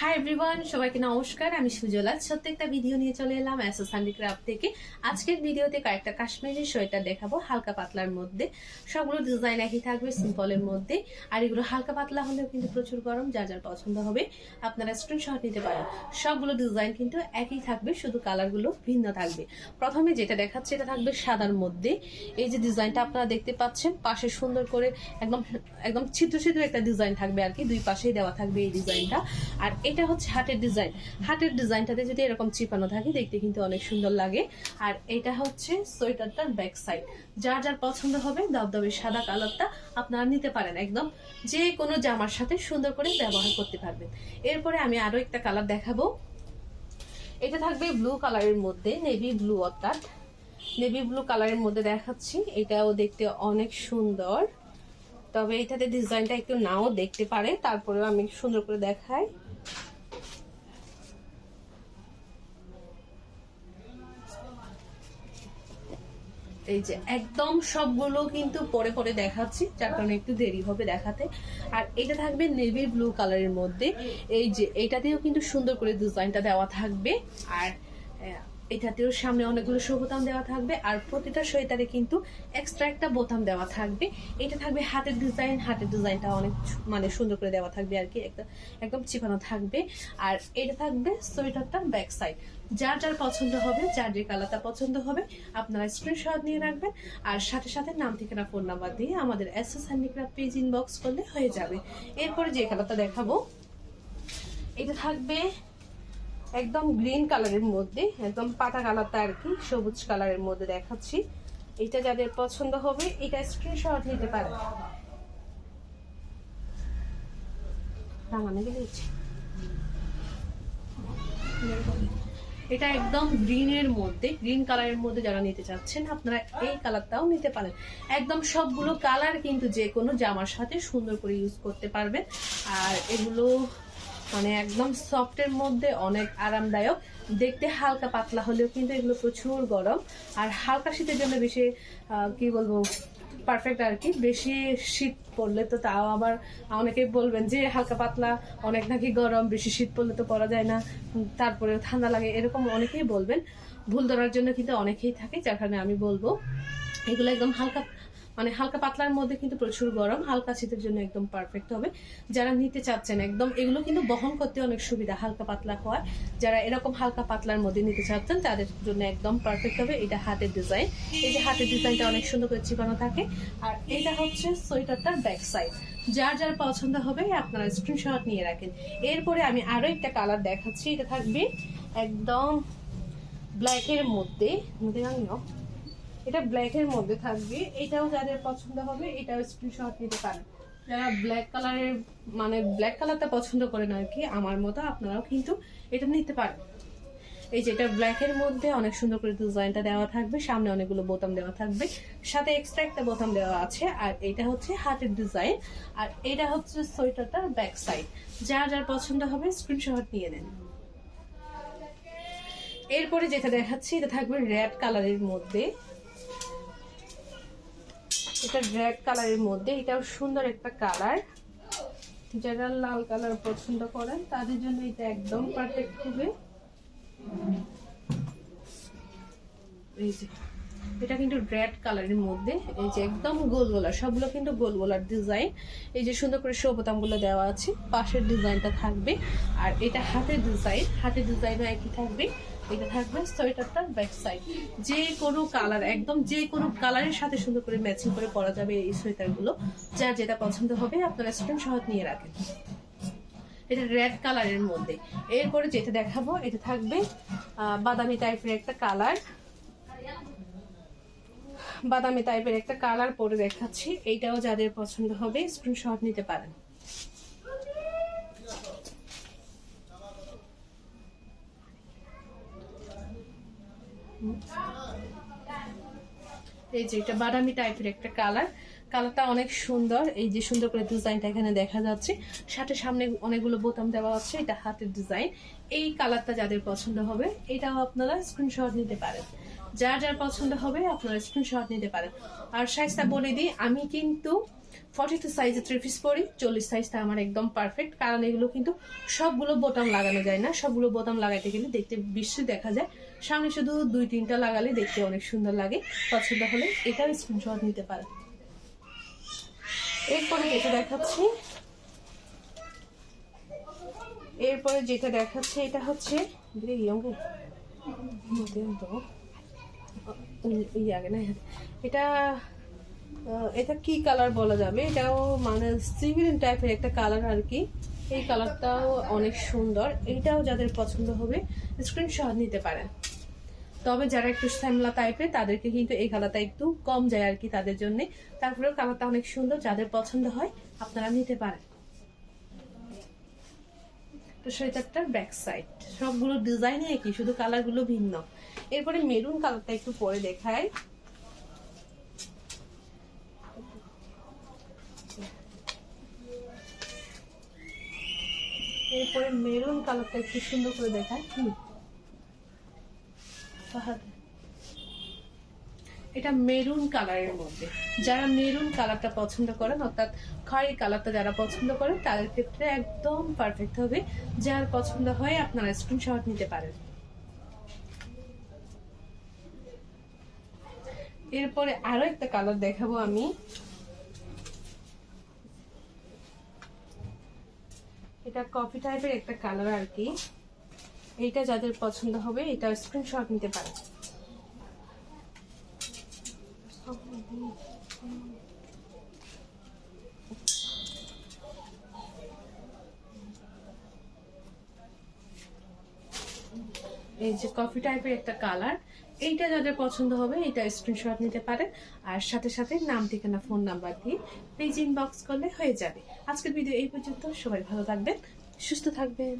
Hi everyone সবাইকে নমস্কার। আমি সুজলা। ছোট্ট একটা ভিডিও নিয়ে চলে এলাম অ্যাসোস হ্যান্ডিক্রাফট থেকে। আজকের ভিডিওতে কয়েকটা কাশ্মীরি সোয়েটার দেখাবো, হালকা পাতলার মধ্যে। সবগুলো ডিজাইন একই থাকবে সিম্পলের মধ্যে। আর এগুলো হালকা পাতলা হলেও কিন্তু প্রচুর গরম, যার যার পছন্দ হবে আপনারা স্ক্রিনশট নিতে পারেন। সবগুলো ডিজাইন কিন্তু একই থাকবে, শুধু কালারগুলো ভিন্ন থাকবে। প্রথমে যেটা দেখাচ্ছে, এটা থাকবে সাদার মধ্যে। এই যে ডিজাইনটা আপনারা দেখতে পাচ্ছেন, পাশে সুন্দর করে একদম একদম ছিদ্র ছিদ্র একটা ডিজাইন থাকবে আর কি। দুই পাশেই দেওয়া থাকবে এই ডিজাইনটা আর এটা হচ্ছে হাটের ডিজাইন হাটের ডিজাইনটাতে যদি এরকম চিপানো থাকে, দেখতে কিন্তু অনেক সুন্দর লাগে। আর এটা হচ্ছে সোয়েটারটার ব্যাক সাইড যার যার পছন্দ হবে দবদবে সাদা কালারটা আপনারা নিতে পারেন একদম। যে কোনো জামার সাথে সুন্দর করে ব্যবহার করতে পারবেন। এরপরে আমি আরও একটা কালার দেখাবো। এটা থাকবে ব্লু কালারের মধ্যে নেভি ব্লু অর্থাৎ। নেভি ব্লু কালারের মধ্যে দেখাচ্ছি। এটাও দেখতে অনেক সুন্দর। তবে এটাতে ডিজাইনটা একটু নাও দেখতে পারে তারপরেও আমি সুন্দর করে দেখাই। এই যে একদম সবগুলো কিন্তু পরে পরে দেখাচ্ছি, যার কারণে একটু দেরি হবে দেখাতে। আর এটা থাকবে নেভি ব্লু কালারের মধ্যে। এই যে এটাতেও কিন্তু সুন্দর করে ডিজাইনটা দেওয়া থাকবে। আর এটাতেও সামনে অনেকগুলো শো বোতাম দেওয়া থাকবে, আর প্রতিটা সোয়েটারে কিন্তু এক্সট্রা একটা বোতাম দেওয়া থাকবে। এটা থাকবে হাতের ডিজাইন হাতের ডিজাইনটা অনেক মানে সুন্দর করে দেওয়া থাকবে আর কি, একটা, একদম চিপানো থাকবে। আর এটা থাকবে সোয়েটারটার ব্যাক সাইড যার যার পছন্দ হবে, যার যে কালারটা পছন্দ হবে, আপনারা স্ক্রিনশট নিয়ে রাখবেন। আর সাথে সাথে নাম, ঠিকানা ফোন নাম্বার দিয়ে আমাদের এস হ্যান্ডিক্রাফট পেজ ইনবক্স করলে হয়ে যাবে। এরপরে যে কালারটা দেখাবো, এটা থাকবে একদম গ্রিন কালারের মধ্যে, একদম পাতা কালারটা আর কি, সবুজ কালারের মধ্যে দেখাচ্ছি। এটা যাদের পছন্দ হবে, এটা স্ক্রিনশট নিতে পারে। এটা একদম গ্রিনের মধ্যে, গ্রিন কালারের মধ্যে যারা নিতে চাচ্ছেন, আপনারা এই কালারটাও নিতে পারেন। একদম সবগুলো কালার কিন্তু যে কোনো জামার সাথে সুন্দর করে ইউজ করতে পারবেন। আর এগুলো মানে একদম সফটের মধ্যে অনেক আরামদায়ক। দেখতে হালকা পাতলা হলেও কিন্তু এগুলো প্রচুর গরম। আর হালকা শীতের জন্য বেশি কি বলব পারফেক্ট আর কি। বেশি শীত পড়লে তো তাও আবার অনেকেই বলবেন যে হালকা পাতলা, অনেক নাকি গরম, বেশি শীত পড়লে তো পরা যায় না তারপরে ঠান্ডা লাগে, এরকম অনেকেই বলবেন। ভুল ধরার জন্য কিন্তু অনেকেই থাকে, যার কারণে আমি বলব, এগুলো একদম হালকা মানে হালকা পাতলার মধ্যে কিন্তু প্রচুর গরম, হালকা শীতের জন্য একদম পারফেক্ট হবে। যারা নিতে চাচ্ছেন একদম, এগুলো কিন্তু বহন করতে অনেক সুবিধা, হালকা পাতলা হয় যারা এরকম হালকা পাতলার মধ্যে নিতে চাচ্ছেন, তাদের জন্য একদম পারফেক্ট হবে এটা হাতের ডিজাইন এই যে হাতের ডিজাইনটা অনেক সুন্দর করে চিপানো থাকে। আর এটা হচ্ছে সোয়েটারটার ব্যাক সাইড যার যার পছন্দ হবে আপনারা স্ক্রিনশট নিয়ে রাখেন। এরপরে আমি আরও একটা কালার দেখাচ্ছি, এটা থাকবে একদম ব্ল্যাকের মধ্যে মধ্যে এটা ব্ল্যাকের মধ্যে থাকবে। এটাও যাদের পছন্দ হবে, এটাও স্ক্রিনশট নিতে পারেন। যারা ব্ল্যাক কালারের মানে ব্ল্যাক কালারটা পছন্দ করেন আর কি, আমার মতো আপনারাও কিন্তু এটা নিতে পারেন। এই যে এটা ব্ল্যাকের মধ্যে অনেক সুন্দর করে ডিজাইনটা দেওয়া থাকবে, সামনে অনেকগুলো বোতাম দেওয়া থাকবে। সাথে এক্সট্রা একটা বোতাম দেওয়া আছে, আর এটা হচ্ছে হাতের ডিজাইন আর এটা হচ্ছে সোয়েটারটার ব্যাক সাইড যার যার পছন্দ হবে স্ক্রিনশট নিয়ে নেন। এরপরে যেটা দেখাচ্ছি, এটা থাকবে রেড কালারের মধ্যে। এটা রেড কালারের মধ্যে, এটাও সুন্দর একটা কালার যারা লাল কালার পছন্দ করেন, তাদের জন্য এটা একদম পারফেক্ট হবে। এই যে, এটা কিন্তু রেড কালারের মধ্যে, এই যে একদম গোল গোলা সবগুলো কিন্তু গোল গোলার ডিজাইন এই যে সুন্দর করে শোবোতামগুলো দেওয়া আছে, পাশের ডিজাইনটা থাকবে। আর এটা হাতের ডিজাইন হাতের ডিজাইনও একই থাকবে। এটা থাকবে। সোয়েটারটার ব্যাক সাইড যে কোনো কালার একদম যে কোনো কালারের সাথে সুন্দর করে ম্যাচিং করে পরা যাবে এই সোয়েটারগুলো। যার যেটা পছন্দ হবে, আপনারা স্ক্রিনশট নিয়ে রাখেন। এটা রেড কালারের মধ্যে। এরপরে যেটা দেখাবো, এটা থাকবে বাদামি টাইপের একটা কালার বাদামি টাইপের একটা কালার পরে দেখাচ্ছি। এইটাও যাদের পছন্দ হবে স্ক্রিনশট নিতে পারেন। এই যে এটা বাদামি টাইপের একটা কালার কালারটা অনেক সুন্দর। এই যে সুন্দর করে ডিজাইনটা এখানে দেখা যাচ্ছে। সাথে সামনে অনেকগুলো বোতাম দেওয়া আছে। এটা হাতের ডিজাইন এই কালারটা যাদের পছন্দ হবে, এটাও আপনারা স্ক্রিনশট নিতে পারেন। যার যার পছন্দ হবে আপনারা স্ক্রিনশট নিতে পারেন। আর সাইজটা বলে দিই, আমি কিন্তু ফর্টি টু সাইজে থ্রি পিস পরি, চল্লিশ সাইজটা আমার একদম পারফেক্ট কারণ এগুলো কিন্তু সবগুলো বোতাম লাগানো যায় না। সবগুলো বোতাম লাগাইতে গেলে দেখতে বিশ্রী দেখা যায়। সামনে শুধু দুই, তিনটা লাগালে দেখতে অনেক সুন্দর লাগে। পছন্দ হলে এটাও স্ক্রিনশট নিতে পারেন। এরপরে যেটা দেখাচ্ছি, এরপরে যেটা দেখাচ্ছে, এটা হচ্ছে এটা এটা কি কালার বলা যাবে? এটাও মানে সিভিল টাইপের একটা কালার আর কি। এই কালারটাও অনেক সুন্দর। এইটাও যাদের পছন্দ হবে স্ক্রিনশট নিতে পারেন। তবে যারা একটু শ্যামলা টাইপের তাদেরকে কিন্তু এই কালারটা একটু কম যায় আর কি তাদের জন্য। তারপরেও কালারটা অনেক সুন্দর, যাদের পছন্দ হয়, আপনারা নিতে পারেন। তো সোয়েটারটার ব্যাক সাইড সবগুলো ডিজাইনে একই, শুধু কালারগুলো ভিন্ন। এরপরে মেরুন কালারটা একটু পরে দেখায় এরপরে মেরুন কালারটা একটু সুন্দর করে দেখায় এটা মেরুন কালারের মধ্যে। যারা মেরুন কালারটা পছন্দ করেন, অর্থাৎ খয়েরি কালারটা যারা পছন্দ করেন, তাদের ক্ষেত্রে একদম পারফেক্ট হবে। যার পছন্দ হয়, আপনারা স্ক্রিনশট নিতে পারেন। এরপরে আরও একটা কালার দেখাবো আমি। এটা কফি টাইপের একটা কালার আর কি। এইটা যাদের পছন্দ হবে, এটা স্ক্রিনশট নিতে পারেন। এই যে কফি টাইপের একটা কালার এইটা যাদের পছন্দ হবে এটা স্ক্রিনশট নিতে পারেন। আর সাথে সাথে নাম, ঠিকানা ফোন নাম্বার দিয়ে পেজ ইনবক্স করলে হয়ে যাবে। আজকের ভিডিও এই পর্যন্ত। সবাই ভালো থাকবেন, সুস্থ থাকবেন।